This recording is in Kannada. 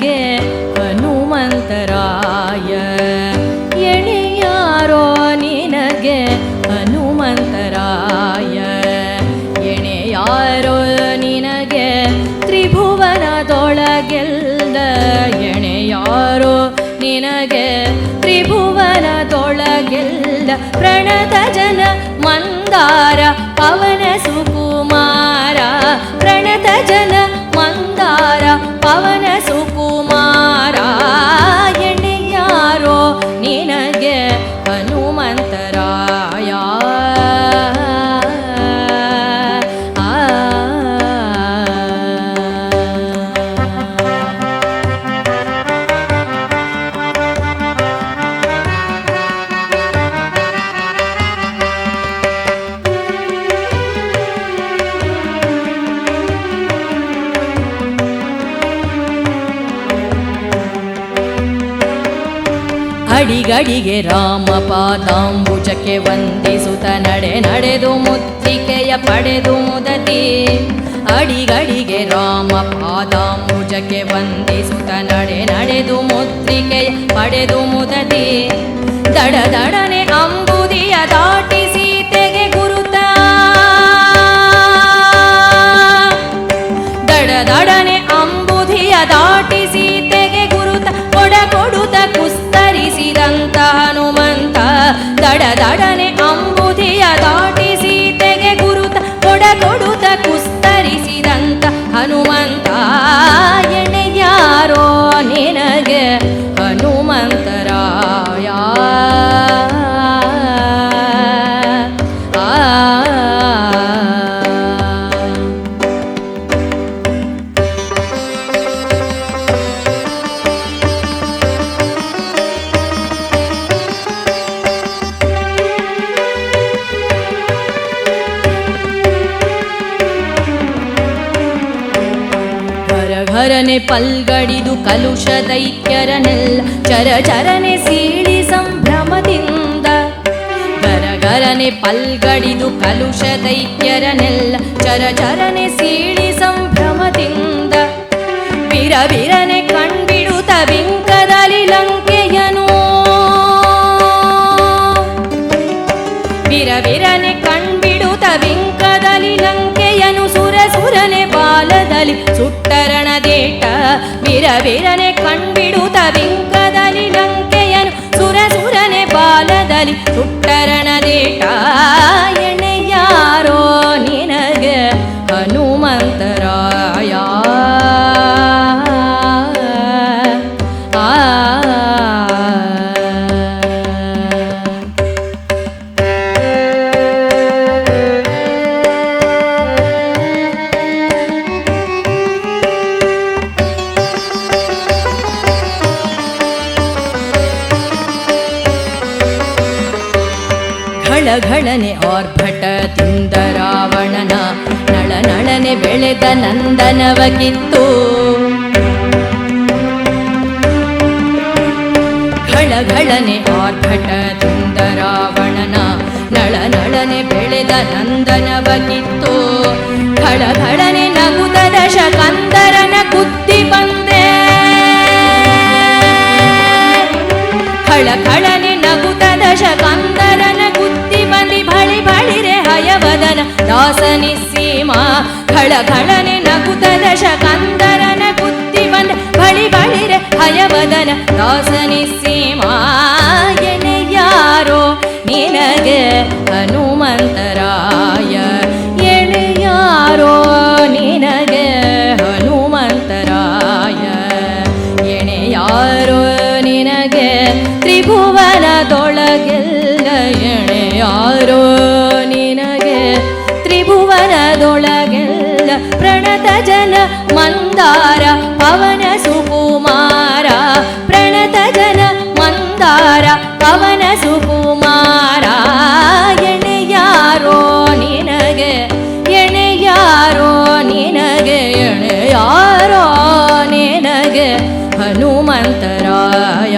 ನನಗೆ ಹನುಮಂತರಾಯ. ಎಣೆಯಾರೋ ನಿನಗೆ ಹನುಮಂತರಾಯ. ಎಣೆಯಾರೋ ನಿನಗೆ ತ್ರಿಭುವನದೊಳಗೆಲ್ಲ ಎಣೆಯಾರೋ ನಿನಗೆ ತ್ರಿಭುವನದೊಳಗೆಲ್ಲ ಪ್ರಣತ ಜನ ಮಂದಾರ, ಪವನ ಸುಕುಮಾರ. ಪ್ರಣತ ಜನ ಮಂದಾರ, ಪವನ ಸುಕು ಅಡಿಗಡಿಗೆ ರಾಮ ಪಾದಾಂಬುಜಕ್ಕೆ ವಂದಿಸುತ್ತ ನಡೆ ನಡೆದು ಮುತ್ತಿಕೆಯ ಪಡೆದು ಮುದತಿ. ಅಡಿಗಡಿಗೆ ರಾಮ ಪಾದಾಂಬುಜಕ್ಕೆ ವಂದಿಸುತ್ತ ನಡೆ ನಡೆದು ಮುತ್ತಿಕೆಯ ಪಡೆದು ಮುದತಿ. ದಡದಡನೆ ಅಂಬುದಿಯ ದಾಟಿ தடனே. ಘರ ಪಲ್ಗಡಿದು ಕಲುಷ ದೈತ್ಯರನೆಲ್ಲ ಚರ ಚರನೆ ಸೀಳಿ ಸಂಭ್ರಮದಿಂದ. ಗರಗರನೆ ಪಲ್ಗಡಿದು ಕಲುಷ ದೈತ್ಯರನೆಲ್ಲ ಚರ ಚರನೆ ಸೀಳಿ ಬಾಲದಲ್ಲಿ ಸುಟ್ಟರಣದೇಟ ಬಿರಬಿರನೆ ಕಣ್ಬಿಡುತ್ತ ಬಿಂಕದಲ್ಲಿ ಲಂಕೆಯನು ಸುರ ಸುರನೆ ಬಾಲದಲ್ಲಿ ಸುಟ್ಟರಣದೇಟ ಎಣೆಯಾರೋ ಘಳಘಳನೆ ಆರ್ಭಟದಿಂದ ರಾವಣನ ನಳನಳನೆ ಬೆಳೆದ ನಂದನವ ಕಿತ್ತು ಘಳಘಳನೆ ತುಂದ ರಾವಣನ ನಳನಳನೆ ಬೆಳೆದ ನಂದನವ ಕಿತ್ತು ಸೀಮಾ ಖಳಖಳನೆ ನಗುತ ದಶ ಕಂದರನ ಕುತ್ತಿ ಬಂದ ಬಳಿ ಬಳಿರೆ ಹಯವದನ ದಾಸನಿ ಸೀಮಾ ಎಣೆಯಾರೋ ನಿನಗೆ ಹನುಮಂತರಾಯ ಎಣೆಯಾರೋ ನಿನಗೆ ಹನುಮಂತರಾಯ ಎಣೆಯಾರೋ ನಿನಗೆ ತ್ರಿಭುವನದೊಳಗೆಲ್ಲ ಎಣೆಯಾರೋ ನಿನಗೆ ಪ್ರಣತ ಜನ ಮಂದಾರ ಪವನ ಸುಕುಮಾರ ಪ್ರಣತ ಜನ ಮಂದಾರ ಪವನ ಸುಕುಮಾರ ಎಣೆಯಾರೋ ನಿನಗೆ ಎಣೆಯಾರೋ ನಿನಗೆ ಎಣೆಯಾರೋ ನಿನಗೆ ಹನುಮಂತರಾಯ